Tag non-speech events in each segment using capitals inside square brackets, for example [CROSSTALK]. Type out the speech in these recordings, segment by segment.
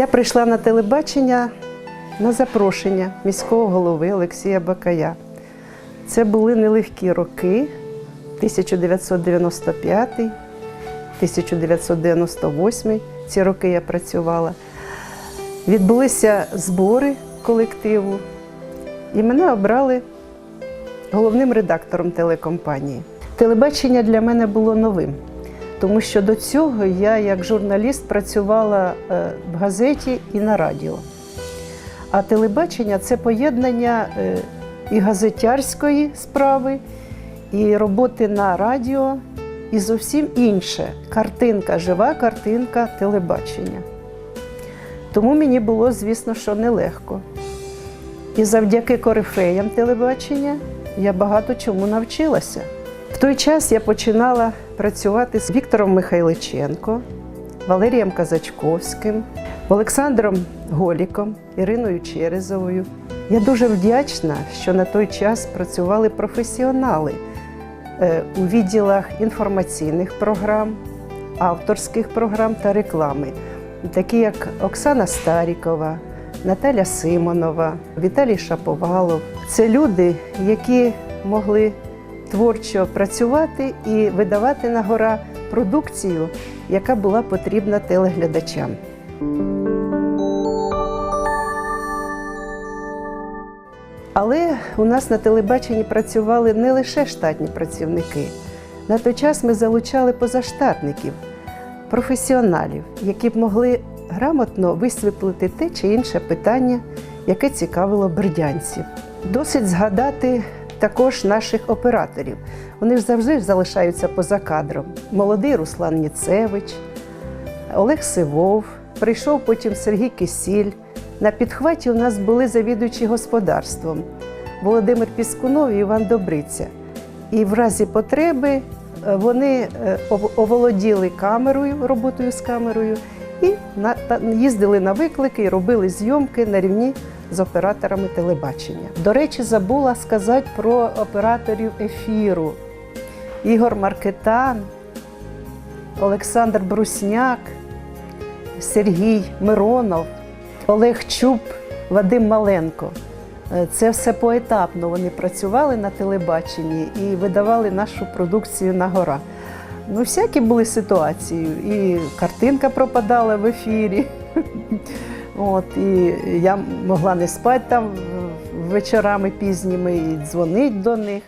Я прийшла на телебачення на запрошення міського голови Олексія Бакая. Це були нелегкі роки 1995, 1998. Ці роки я працювала. Відбулися збори колективу, і мене обрали головним редактором телекомпанії. Телебачення для мене було новим, тому що до цього я як журналіст працювала е, в газеті і на радіо. А телебачення це поєднання е, і газетярської справи, і роботи на радіо, і зовсім інше картинка, жива картинка телебачення. Тому мені було, звісно, що нелегко. І завдяки корифеям телебачення я багато чому навчилася. В той час я починала працювати з Віктором Михайличенко, Валерієм Казачковським, Олександром Голіком, Іриною Черезовою. Я дуже вдячна, що на той час працювали професіонали е, у відділах інформаційних програм, авторських програм та реклами, такі як Оксана Старікова, Наталя Симонова, Віталій Шаповалов. Це люди, які могли творчо працювати і видавати на гора продукцію, яка була потрібна телеглядачам. Але у нас на телебаченні працювали не лише штатні працівники. На той час ми залучали позаштатників, професіоналів, які б могли грамотно висвітлити те чи інше питання, яке цікавило бердянців. Досить згадати також наших операторів. Вони ж завжди залишаються поза кадром. Молодий Руслан Ніцевич, Олег Сивов, прийшов потім Сергій Кисіль. На підхваті у нас були завідуючі господарством Володимир Піскунов і Іван Добриця. І в разі потреби е, вони е, оволоділи камерою, роботою з камерою, і їздили на виклики робили зйомки на рівні з операторами телебачення. До речі, забула сказати про операторів ефіру. Ігор Маркетан, Олександр Брусняк, Сергій Миронов, Олег Чуб, Вадим Маленко. Е, Це все поетапно. Вони працювали на телебаченні і видавали нашу продукцію на гора. Ну, всякі були ситуації. І картинка пропадала в ефірі. [LAUGHS] От, і я могла не спати там вечорами пізніми і дзвонити до них.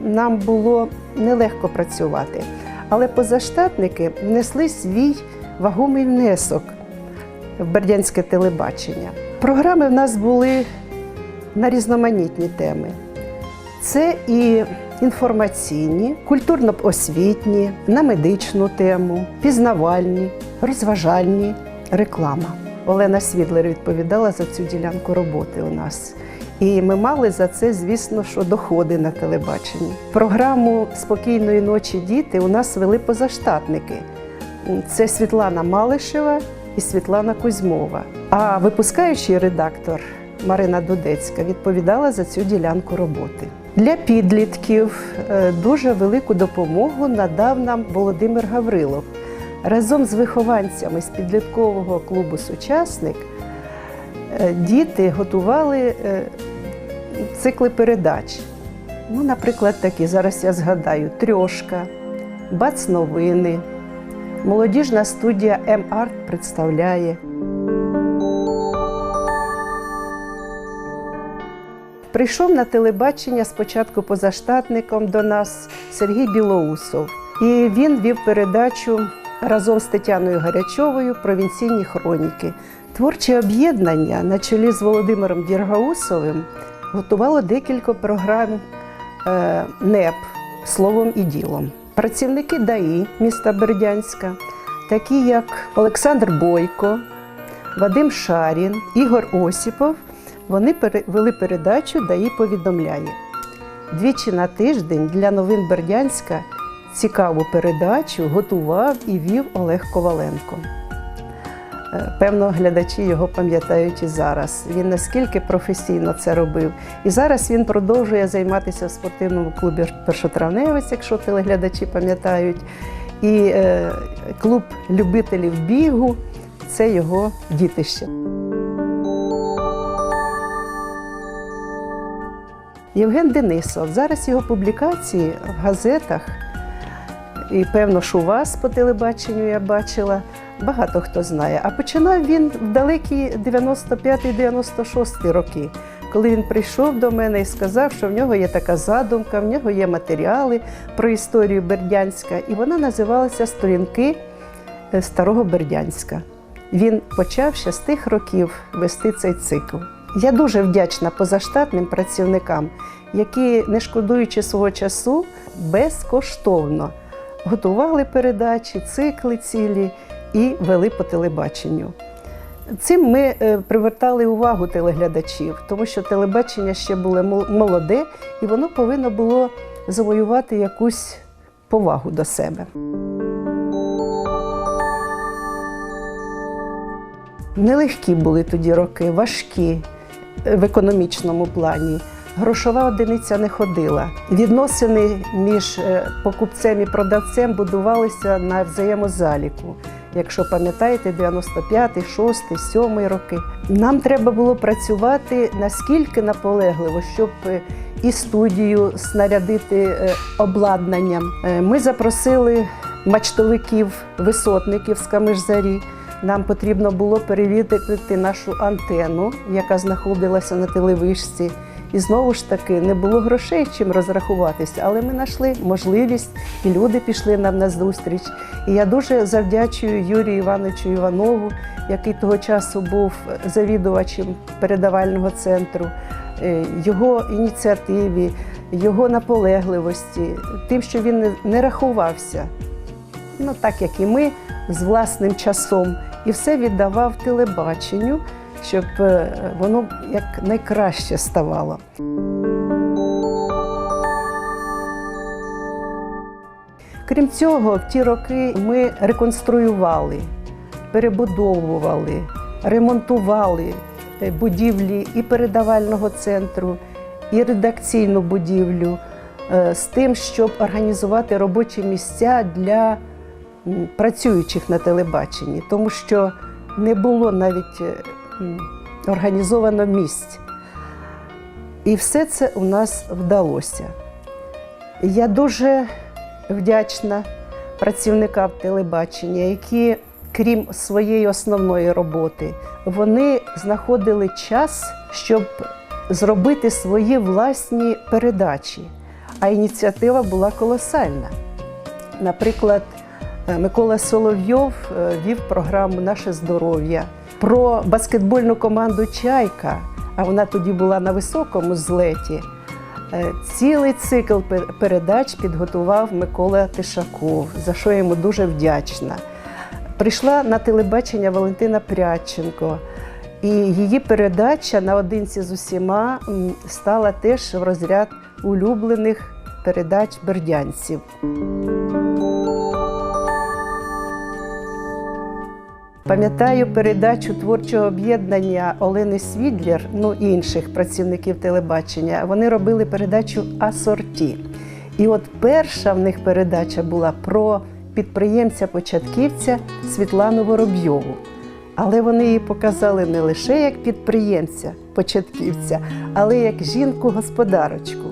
Нам було нелегко працювати, але позаштатники внесли свій вагомий внесок в бердянське телебачення. Програми в нас були на різноманітні теми. Це і інформаційні, культурно-освітні, на медичну тему, пізнавальні, розважальні, реклама. Олена Свідлер відповідала за цю ділянку роботи у нас. І ми мали за це, звісно, що доходи на телебаченні. Програму Спокійної ночі діти у нас вели позаштатники. Це Світлана Малишева і Світлана Кузьмова. А випускаючий редактор Марина Дудецька відповідала за цю ділянку роботи. Для підлітків е, дуже велику допомогу надав нам Володимир Гаврилов. Разом з вихованцями з підліткового клубу Сучасник е, діти готували е, цикли передач. Ну, наприклад, такі, зараз я згадаю, Трьошка, Бац новини, молодіжна студія М-Арт представляє. Прийшов на телебачення спочатку позаштатником до нас Сергій Білоусов. І він вів передачу разом з Тетяною Гарячовою Провінційні хроніки. Творче об'єднання на чолі з Володимиром Діргаусовим готувало декілька програм е, НЕП словом і ділом. Працівники ДАІ міста Бердянська, такі як Олександр Бойко, Вадим Шарін, Ігор Осіпов, вони вели передачу ДАІ повідомляє. Двічі на тиждень для новин Бердянська цікаву передачу готував і вів Олег Коваленко. Е, Певно, глядачі його пам'ятають і зараз. Він наскільки професійно це робив. І зараз він продовжує займатися в спортивному клубі Першотравневець, якщо телеглядачі пам'ятають. І е, клуб любителів бігу це його дітище. Євген Денисов. Зараз його публікації в газетах, і певно, що у вас по телебаченню я бачила, багато хто знає. А починав він в далекі 95-96 роки, коли він прийшов до мене і сказав, що в нього є така задумка, в нього є матеріали про історію Бердянська, і вона називалася Сторінки е, Старого Бердянська. Він почав ще з тих років вести цей цикл. Я дуже вдячна позаштатним працівникам, які, не шкодуючи свого часу, безкоштовно готували передачі, цикли цілі і вели по телебаченню. Цим ми е, привертали увагу телеглядачів, тому що телебачення ще було мол- молоде, і воно повинно було завоювати якусь повагу до себе. Нелегкі були тоді роки, важкі в економічному плані. Грошова одиниця не ходила. Відносини між е, покупцем і продавцем будувалися на взаємозаліку. Якщо пам'ятаєте, 95-й, 6-й, 7-й роки. Нам треба було працювати наскільки наполегливо, щоб е, і студію снарядити е, обладнанням. Ми запросили мачтовиків, висотників з Камишзарі. Нам потрібно було перевірити нашу антенну, яка знаходилася на телевишці. І знову ж таки не було грошей чим розрахуватися, але ми знайшли можливість, і люди пішли нам на зустріч. І я дуже завдячую Юрію Івановичу Іванову, який того часу був завідувачем передавального центру, е, його ініціативі, його наполегливості, тим, що він не- не рахувався ну так як і ми, з власним часом, і все віддавав телебаченню, щоб е, воно як найкраще ставало. Крім цього, в ті роки ми реконструювали, перебудовували, ремонтували е, будівлі і передавального центру, і редакційну будівлю е, з тим, щоб організувати робочі місця для працюючих на телебаченні, тому що не було навіть е, організовано місць. І все це у нас вдалося. Я дуже вдячна працівникам телебачення, які, крім своєї основної роботи, вони знаходили час, щоб зробити свої власні передачі. А ініціатива була колосальна. Наприклад, Микола Соловйов е, вів програму Наше здоров'я про баскетбольну команду Чайка, а вона тоді була на високому злеті. Е, Цілий цикл передач підготував Микола Тишаков, за що я йому дуже вдячна. Прийшла на телебачення Валентина Прядченко, і її передача наодинці з усіма стала теж в розряд улюблених передач бердянців. Пам'ятаю передачу творчого об'єднання Олени Свідлер, ну і інших працівників телебачення. Вони робили передачу Асорті. І от перша в них передача була про підприємця-початківця Світлану Воробйову. Але вони її показали не лише як підприємця, початківця, але як жінку-господарочку.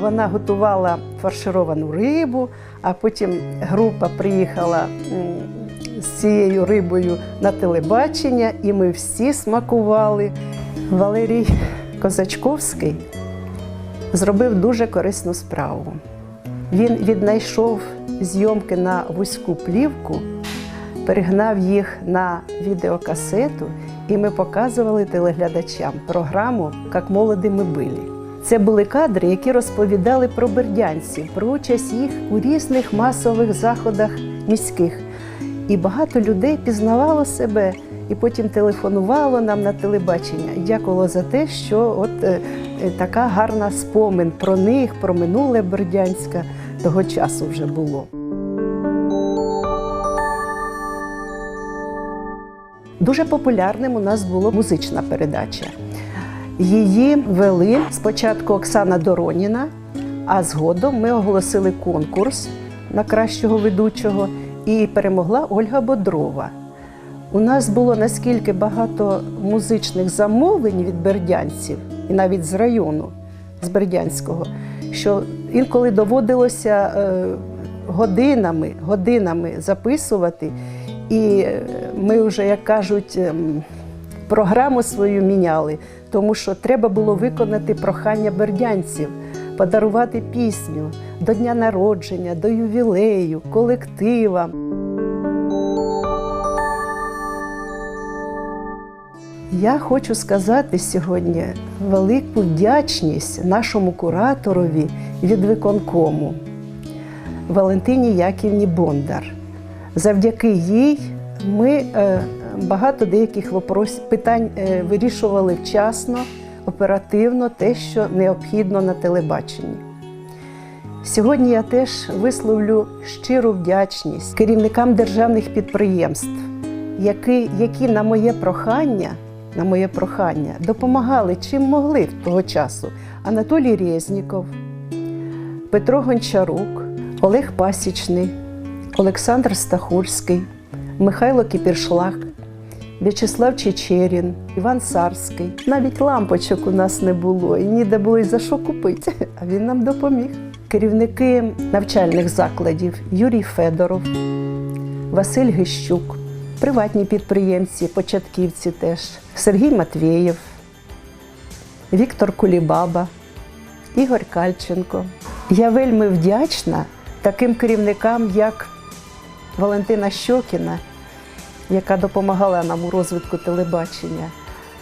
Вона готувала фаршировану рибу, а потім група приїхала цією рибою на телебачення, і ми всі смакували. Валерій Козачковський зробив дуже корисну справу. Він віднайшов зйомки на вузьку плівку, перегнав їх на відеокасету, і ми показували телеглядачам програму Як молоді ми були. Це були кадри, які розповідали про бердянців, про участь їх у різних масових заходах міських. І багато людей пізнавало себе і потім телефонувало нам на телебачення. І дякувало за те, що от е, е, така гарна спомин про них, про минуле Бердянська того часу вже було. Дуже популярним у нас була музична передача. Її вели спочатку Оксана Дороніна, а згодом ми оголосили конкурс на кращого ведучого. І перемогла Ольга Бодрова. У нас було наскільки багато музичних замовлень від бердянців, і навіть з району, з Бердянського, що інколи доводилося е, годинами, годинами записувати. І е, ми вже, як кажуть, ем, програму свою міняли, тому що треба було виконати прохання бердянців, подарувати пісню до дня народження, до ювілею, колективам. Я хочу сказати сьогодні велику вдячність нашому кураторові від виконкому Валентині Яківні Бондар. Завдяки їй ми е, багато деяких питань е, вирішували вчасно, оперативно, те, що необхідно на телебаченні. Сьогодні я теж висловлю щиру вдячність керівникам державних підприємств, які, які на моє прохання, на моє прохання допомагали чим могли того часу. Анатолій Резніков, Петро Гончарук, Олег Пасічний, Олександр Стахурський, Михайло Кіпіршлак, В'ячеслав Чечерін, Іван Царський. Навіть лампочок у нас не було, і ніде було й за що купити, а він нам допоміг. Керівники навчальних закладів Юрій Федоров, Василь Гищук, приватні підприємці, початківці теж, Сергій Матвєєв, Віктор Кулібаба, Ігор Кальченко. Я вельми вдячна таким керівникам, як Валентина Щокіна, яка допомагала нам у розвитку телебачення,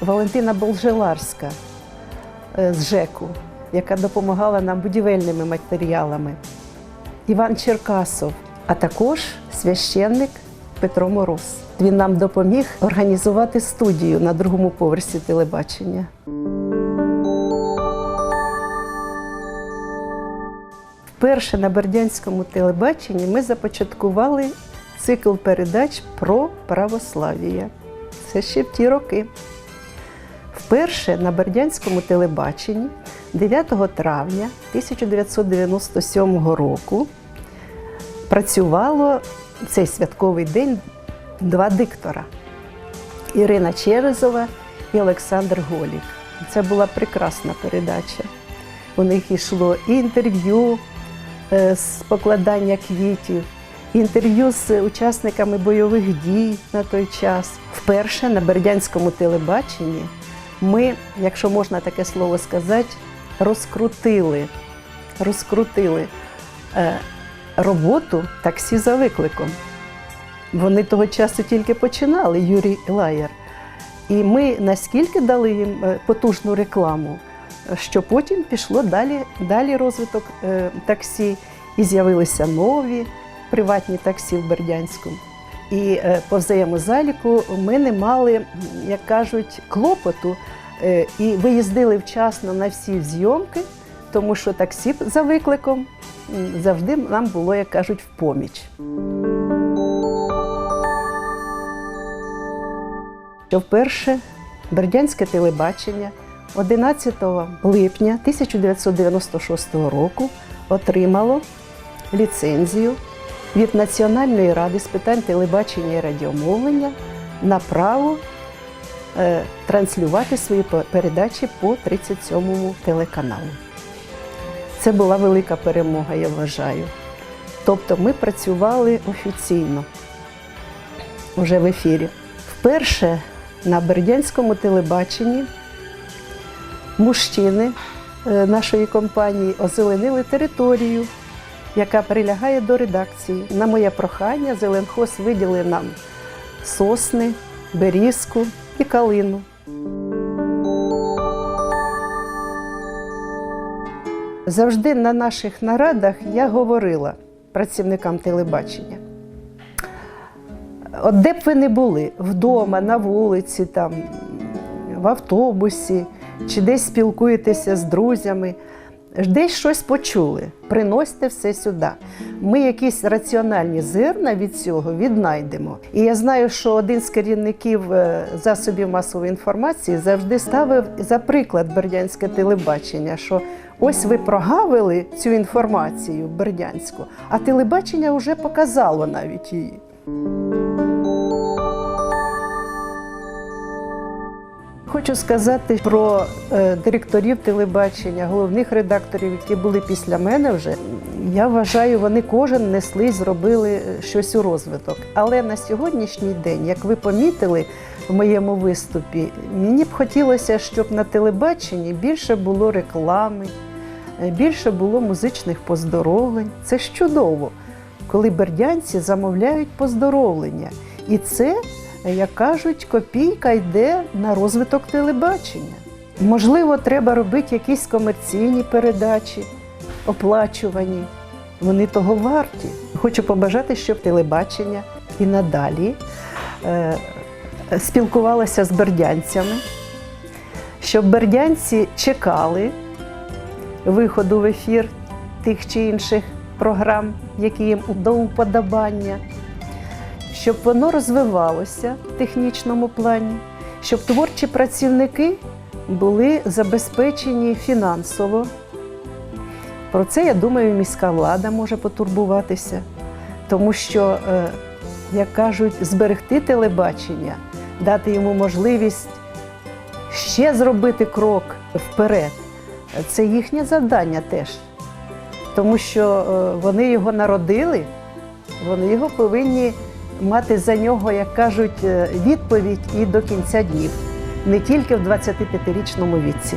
Валентина Болжеларська е, з ЖЕКу, яка допомагала нам будівельними матеріалами, Іван Черкасов, а також священник Петро Мороз. Він нам допоміг організувати студію на другому поверсі телебачення. Вперше на Бердянському телебаченні ми започаткували цикл передач про православ'я. Це ще в ті роки. Вперше на Бердянському телебаченні 9 травня 1997 року працювало в цей святковий день два диктора Ірина Черезова і Олександр Голік. Це була прекрасна передача. У них йшло і інтерв'ю е, з покладання квітів, інтерв'ю з учасниками бойових дій на той час. Вперше на Бердянському телебаченні ми, якщо можна таке слово сказати, розкрутили, розкрутили е, роботу таксі за викликом. Вони того часу тільки починали, Юрій Лаєр. І ми наскільки дали їм е, потужну рекламу, що потім пішло далі, далі розвиток е, таксі, і з'явилися нові приватні таксі в Бердянську. І е, по взаємозаліку ми не мали, як кажуть, клопоту е, і виїздили вчасно на всі зйомки, тому що таксі за викликом завжди нам було, як кажуть, в поміч. вперше Бердянське телебачення 11 липня 1996 року отримало ліцензію від Національної ради з питань телебачення і радіомовлення на право е, транслювати свої передачі по 37-му телеканалу. Це була велика перемога, я вважаю. Тобто ми працювали офіційно вже в ефірі. Вперше на Бердянському телебаченні мужчини е, нашої компанії озеленили територію, яка прилягає до редакції. На моє прохання Зеленхоз виділив нам сосни, берізку і калину. Завжди на наших нарадах я говорила працівникам телебачення. От де б ви не були, вдома, на вулиці, там, в автобусі, чи десь спілкуєтеся з друзями, десь щось почули. Приносьте все сюди. Ми якісь раціональні зерна від цього віднайдемо. І я знаю, що один з керівників е, засобів масової інформації завжди ставив за приклад бердянське телебачення, що ось ви прогавили цю інформацію бердянську, а телебачення вже показало навіть її. Хочу сказати про е, директорів телебачення, головних редакторів, які були після мене вже. Я вважаю, вони кожен несли зробили е, щось у розвиток. Але на сьогоднішній день, як ви помітили в моєму виступі, мені б хотілося, щоб на телебаченні більше було реклами, е, більше було музичних поздоровлень. Це ж чудово, коли бердянці замовляють поздоровлення. І це як кажуть, копійка йде на розвиток телебачення. Можливо, треба робити якісь комерційні передачі, оплачувані. Вони того варті. Хочу побажати, щоб телебачення і надалі е, спілкувалося з бердянцями, щоб бердянці чекали виходу в ефір тих чи інших програм, які їм до уподобання щоб воно розвивалося в технічному плані, щоб творчі працівники були забезпечені фінансово. Про це, я думаю, міська влада може потурбуватися, тому що, е, як кажуть, зберегти телебачення, дати йому можливість ще зробити крок вперед. Це їхнє завдання теж, тому що е, вони його народили, вони його повинні мати за нього, як кажуть, е, відповідь і до кінця днів, не тільки в 25-річному віці.